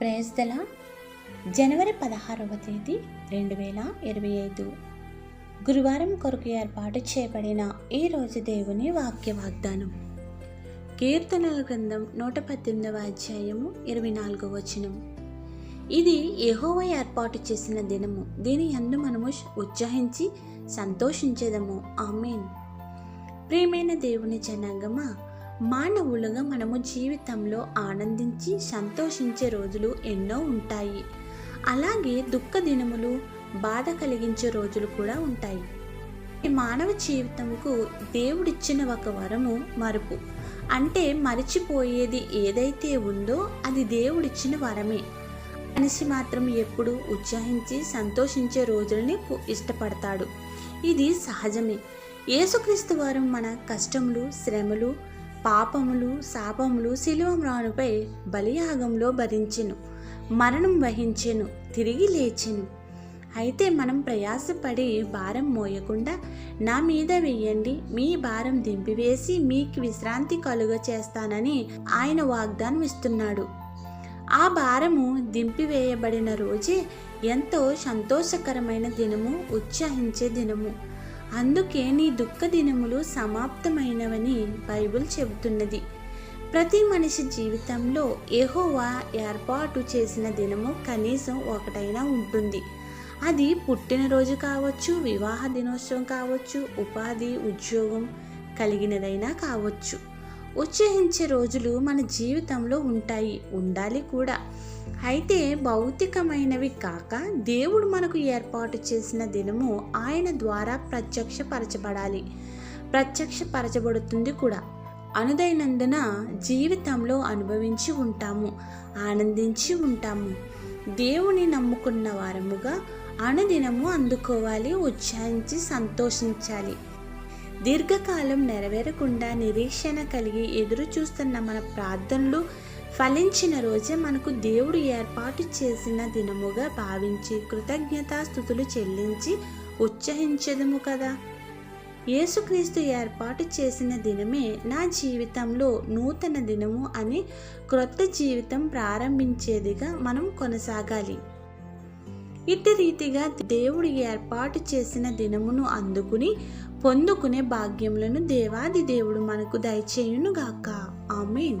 ప్రేస్తల జనవరి పదహారవ తేదీ రెండు వేల ఇరవై ఐదు. గురువారం కొరకు ఏర్పాటు చేయబడిన ఈ రోజు దేవుని వాక్య వాగ్దానం. కీర్తనల గ్రంథం నూట పద్దెనిమిదవ అధ్యాయము ఇరవై నాలుగవ వచనం. ఇది యెహోవా ఏర్పాటు చేసిన దినము. దీని అందు మనము ఉత్సాహించి సంతోషించేదము. ఆమెన్. ప్రియమైన దేవుని జనాంగమా మానవులుగా మనము జీవితంలో ఆనందించి సంతోషించే రోజులు ఎన్నో ఉంటాయి. అలాగే దుఃఖ దినములు బాధ కలిగించే రోజులు కూడా ఉంటాయి. ఈ మానవ జీవితంకు దేవుడిచ్చిన ఒక వరము మరుపు. అంటే మరిచిపోయేది ఏదైతే ఉందో అది దేవుడిచ్చిన వరమే. మనిషి మాత్రం ఎప్పుడు ఉత్సాహించి సంతోషించే రోజులని ఇష్టపడతాడు. ఇది సహజమే. యేసుక్రీస్తు వారు మన కష్టములు శ్రమలు పాపములు శాపములు శిలువమ్రానుపై బలియాగంలో భరించెను మరణం వహించెను తిరిగి లేచెను. అయితే మనం ప్రయాసపడి భారం మోయకుండా నా మీద వెయ్యండి మీ భారం దింపివేసి మీకు విశ్రాంతి కలుగ చేస్తానని ఆయన వాగ్దానం ఇస్తున్నాడు. ఆ భారము దింపివేయబడిన రోజే ఎంతో సంతోషకరమైన దినము ఉత్సాహించే దినము. అందుకే నీ దుఃఖ దినములు సమాప్తమైనవని బైబిల్ చెబుతున్నది. ప్రతి మనిషి జీవితంలో ఎహోవా ఏర్పాటు చేసిన దినము కనీసం ఒకటైనా ఉంటుంది. అది పుట్టినరోజు కావచ్చు వివాహ దినోత్సవం కావచ్చు ఉపాధి ఉద్యోగం కలిగినదైనా కావచ్చు. ఉత్సహించే రోజులు మన జీవితంలో ఉంటాయి ఉండాలి కూడా. అయితే భౌతికమైనవి కాక దేవుడు మనకు ఏర్పాటు చేసిన దినము ఆయన ద్వారా ప్రత్యక్షపరచబడాలి. ప్రత్యక్షపరచబడుతుంది కూడా. అనుదైనందున జీవితంలో అనుభవించి ఉంటాము ఆనందించి ఉంటాము. దేవుని నమ్ముకున్న వారముగా అనుదినము అందుకోవాలి ఉత్సాహించి సంతోషించాలి. దీర్ఘకాలం నెరవేరకుండా నిరీక్షణ కలిగి ఎదురు చూస్తున్న మన ప్రార్థనలు ఫలించిన రోజే మనకు దేవుడు ఏర్పాటు చేసిన దినముగా భావించి కృతజ్ఞతాస్థుతులు చెల్లించి ఉత్సహించదము కదా. యేసుక్రీస్తు ఏర్పాటు చేసిన దినమే నా జీవితంలో నూతన దినము అని క్రొత్త జీవితం ప్రారంభించేదిగా మనం కొనసాగాలి. ఇట్టి రీతిగా దేవుడు ఏర్పాటు చేసిన దినమును అందుకుని పొందుకునే భాగ్యములను దేవాది దేవుడు మనకు దయచేయునుగాక. ఆమెన్.